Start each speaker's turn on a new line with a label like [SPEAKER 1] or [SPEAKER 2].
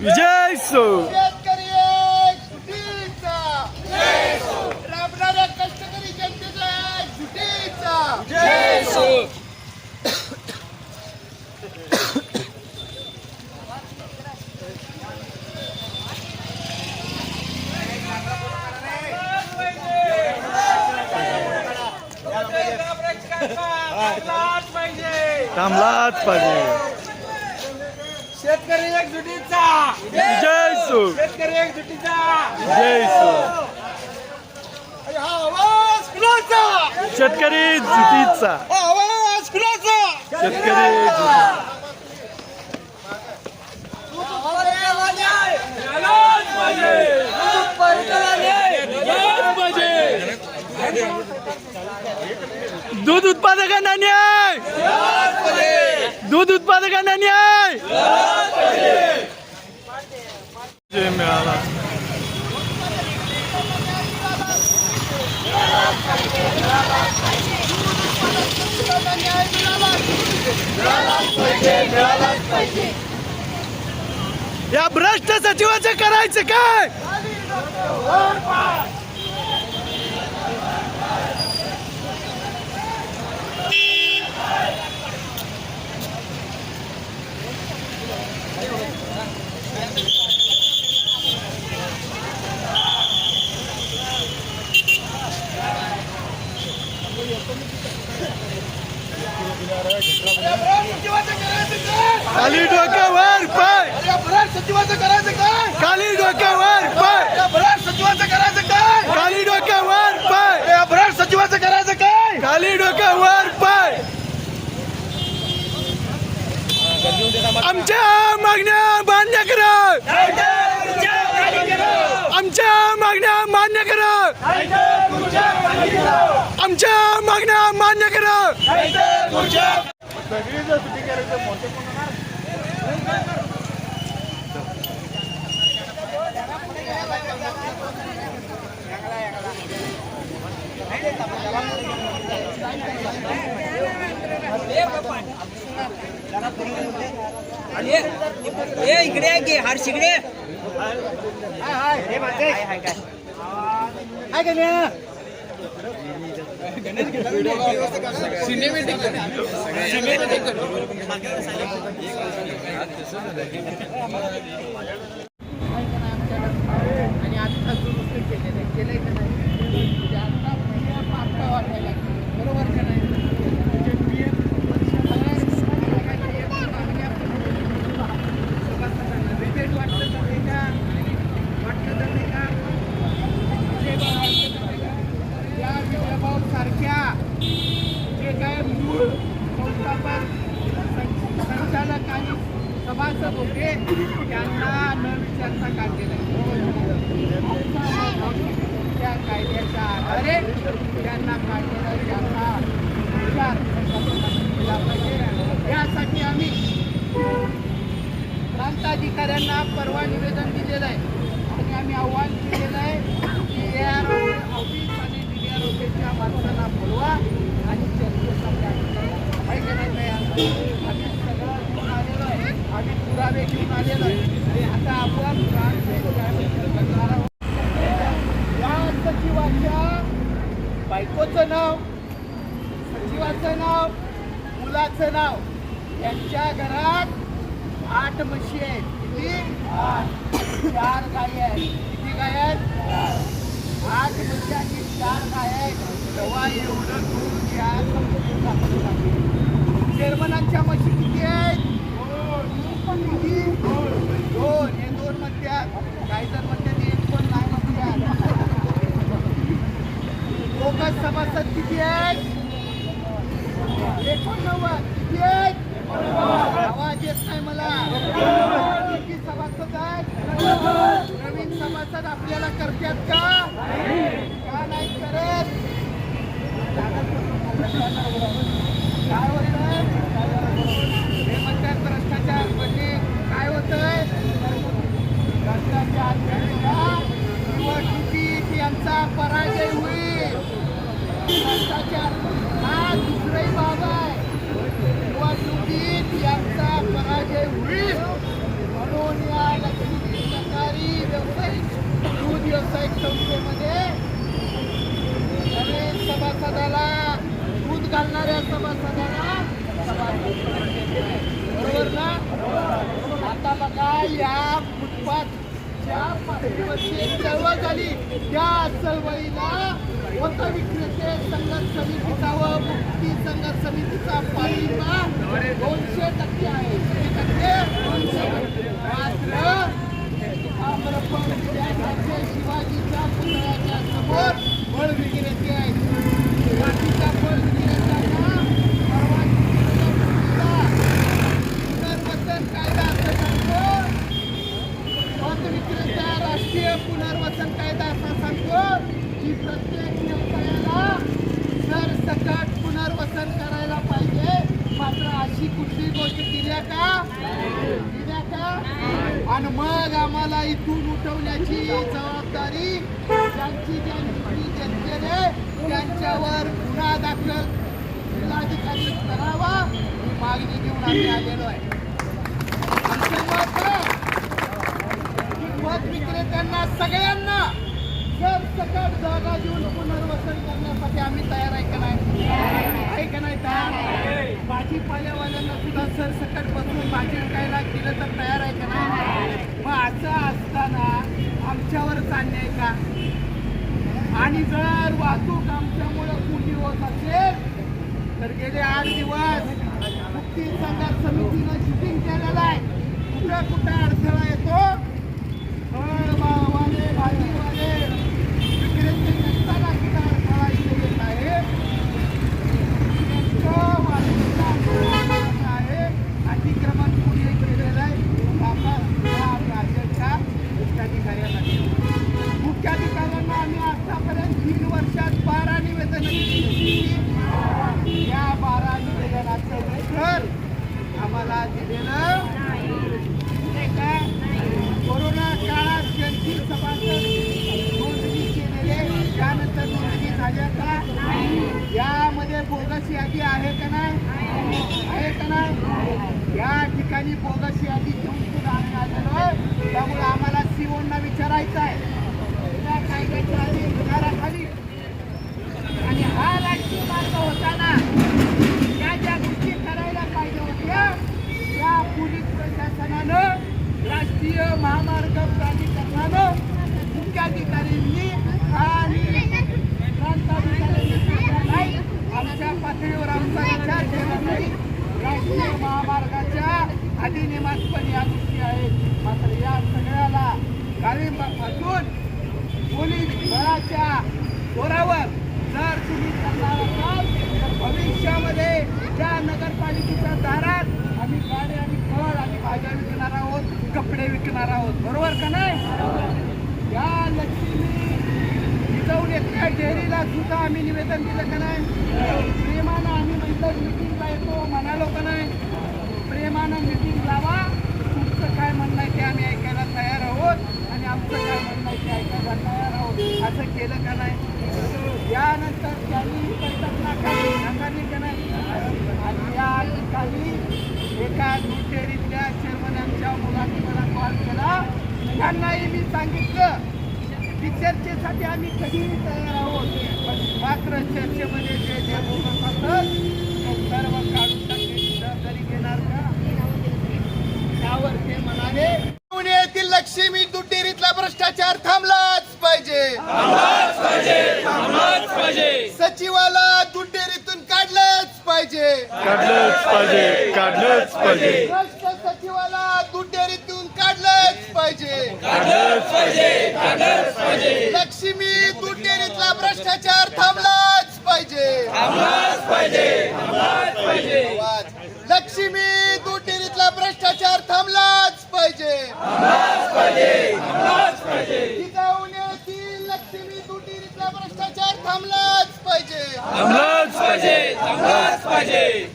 [SPEAKER 1] विजय so
[SPEAKER 2] शेतकरी एक सुटीचा। राबणाऱ्या कष्टकरी जनतेचा एक सुटीचा।
[SPEAKER 1] थांबलाच पाहिजे।
[SPEAKER 2] शेतकरी एक शेतकरी कुणाचा
[SPEAKER 1] शेतकरी दूध उत्पादकांना न्याय. दूध उत्पादकांना न्याय. या भ्रष्ट सचिवाचं करायचं काय खाली डोक्यावर पाय
[SPEAKER 2] सचिवाचं करायचं काय?
[SPEAKER 1] खाली डोक्यावर पाय.
[SPEAKER 2] भ्रष्ट सचिवाचं करायचं काय?
[SPEAKER 1] खाली डोक्यावर पाय.
[SPEAKER 2] भ्रष्ट सचिवाचं करायचं काय?
[SPEAKER 1] खाली डोक्यावर पाय. आमच्या मागण्या मान्य करा. आमच्या मागण्या मान्य करा. आमच्या मागण्या मान्य करा.
[SPEAKER 3] ए इकडे आहे की हार शिकडे
[SPEAKER 2] आणि आता दुरुस्त केलेलं आहे का नाही म्हणजे आता म्हणजे पहिल्या वाटायला लागला. बरोबर का नाही म्हणजे PM पक्षाला सगळ्यांची एक मागणी आपण सभासदांना rebate वाटलं तर नाही का? वाटलं तर नाही का? विजयभाऊ वाटलं तर नाही का? या विजयभाऊ सारख्या जे काय मूळ संस्थापक सं- संचालक आणि सभासद होते त्यांना न विचारता काढलेलं आहे त्या कायद्याच्या आधारे त्यांना काढलेला त्यांना विचार केला पाहिजे यासाठी आम्ही शेतकऱ्यांना परवा निवेदन दिलेलं आहे. आणि आम्ही आव्हान केलेलं आहे की ए आर ऑफिस आणि डी आर ऑफिसच्या माणसांना बोलवा आणि चर्चेचा आहे का नाही आम्ही सगळं घेऊन आलेलो आहे. आम्ही पुरावे घेऊन आलेलो आहे. आता आपण करणार आहोत. या सचिवाच्या बायकोचं नाव सचिवाचं नाव मुलाचं नाव यांच्या घरात आठ म्हशी आहेत. किती चार गाय आहेत किती गाय आहेत आठ म्हशी चार गाय आहेत तेव्हा एवढं दूध या चेअरमनांच्या मशीन किती आहेत किती दोन हे दोन म्हणतात काही जण म्हणतात एक पण नाही म्हणतात बोगस सभासद किती आहेत एकोणनव्वद किती आहेत आवाज येत नाही मला किती सभासद आहेत नवीन सभासद आपल्याला करतात का? का नाही करत? काय होतंय? हे म्हणतात भ्रष्टाचार म्हणजे काय होतंय? भ्रष्टाचार म्हणजे झालेला निवडणुकीत यांचा पराजय होईल? भ्रष्टाचार हा दुसरी बाब आहे. निवडणुकीत यांचा पराजय होईल? व्यावसायिक संस्थेमध्ये नवीन सभासदाला दूध घालणाऱ्या सभासदाला बरोबर ना? आता बघा या फुटपाथच्या पाठीवरची चळवळ झाली. त्या चळवळीला मत विक्रेते संघर्ष समितीचा व मुक्ती संघर्ष समितीचा पाठिंबा दोनशे टक्के आहे. पुतळ्याच्या फळ विक्रेते आहेत बाकीच्या फळ विक्रेत्यांना परवानगी देण्यापूर्वीचा पुनर्वसन कायदा असं सांगतो मत विक्रेता राष्ट्रीय पुनर्वसन कायदा असा सांगतो की प्रत्येक व्यवसायाला सरसकट पुनर्वसन करायला पाहिजे. मात्र अशी कुठली गोष्ट दिल्या का? का आणि मग आम्हाला इथून उठवण्याची जबाबदारी ज्यांची ज्यांची जनतेने त्यांच्यावर गुन्हा दाखल जिल्हाधिकारी करावा ही मागणी घेऊन आम्ही आलेलो आहे. मत विक्रेत्यांना सगळ्यांना जर सकट जागा देऊन पुनर्वसन करण्यासाठी आम्ही तयार आहे का नाही? आहे का नाही तयार? भाजीपाल्यावाल्या सकट बसून भाजी विकायला दिलं तर तयार आहे का नाही? मग असं असताना आमच्यावर अन्याय का? आणि जर वाहतूक आमच्यामुळे कुठे होत असेल तर गेले आठ दिवस मुक्ती संघात समितीनं शिटिंग केलेलं आहे. कुठं कुठं अडथळा येतो फळवाले भाजीवाले विक्रेते नसताना सुद्धा अडथळा इथे येत आहे नेमकं वाहतुकीचा अडथळा आहे अतिक्रमण कुणी केलेलं आहे आता सुद्धा आम्ही राज्याच्या मुख्याधिकाऱ्यांना देऊ. मुख्याधिकाऱ्यांना आम्ही आतापर्यंत तीन वर्षात बारा निवेदन दिली या बारा निवेदनाचं उत्तर आम्हाला दिलेलं नाही का कोरोना काळात ज्यांची सभासद नोंदणी केलेले त्यानंतर नोंदणी झाल्या का यामध्ये बोगस यादी आहे का नाही? आहे का नाही? या ठिकाणी बोगस यादी घेऊन सुद्धा आम्ही आलेलो त्यामुळे आम्हाला सीओना विचारायचं आहे. काय काय अधिकाराखाली आणि हा राष्ट्रीय मार्ग होताना या ज्या गोष्टी करायला पाहिजे होत्या त्या पोलीस प्रशासनानं राष्ट्रीय महामार्ग प्राधिकरणानं मुख्याधिकाऱ्यांनी आणि प्रांताधिकाऱ्यांनी सांगितलं नाही. आमच्या पातळीवर आमचा विचार केला नाही राष्ट्रीय महामार्गाच्या अधिनियमात पण या गोष्टी आहेत. मात्र या सगळ्याला गाळिंबापासून पोलीस बळाच्या जोरावर जर तुम्ही करणार असाल तर भविष्यामध्ये त्या नगरपालिकेच्या दारात आम्ही गाडी आणि फळ आणि भाज्या विकणार आहोत कपडे विकणार आहोत बरोबर का नाही? या लक्ष्मी जाऊन येत्या डेअरीला सुद्धा आम्ही निवेदन दिलं का नाही? प्रेमानं आम्ही मिटिंगला येतो. म्हणालो का नाही प्रेमानं मिटिंग लावा. तुमचं काय म्हणणं आहे ते आम्ही ऐकायला तयार आहोत. आणि आमचं काय म्हणणं आहे ते ऐकायला तयार आहोत. असं केलं का नाही? यानंतर त्यांनी बैठक नाकारली नाकारली का नाही? आणि या ठिकाणी एका दूध चेअरमनांच्या आमच्या मुलांनी मला कॉल केला. त्यांनाही मी सांगितलं की चर्चेसाठी आम्ही कधीही तयार आहोत. पण मात्र चर्चेमध्ये जे जे बोलत असतात सर्व काढून घेणार का त्यावर ते म्हणाले लक्ष्मी दुटेरीतला भ्रष्टाचार थांबलाच पाहिजे. सचिवाला दुटेरीतून काढलंच पाहिजे.
[SPEAKER 1] काढलंच पाहिजे काढलंच पाहिजे
[SPEAKER 2] भ्रष्ट सचिवाला दुटेरीतून काढलंच पाहिजे. लक्ष्मी भ्रष्टाचार थांबलाच पाहिजे. आवाज. लक्ष्मी दुटेरीतला भ्रष्टाचार थांबलाच पाहिजे. जिजाऊन येथील लक्ष्मी दुटेरीतला भ्रष्टाचार थांबलाच पाहिजे.
[SPEAKER 1] थांबलंच पाहिजे. थांबलंच पाहिजे.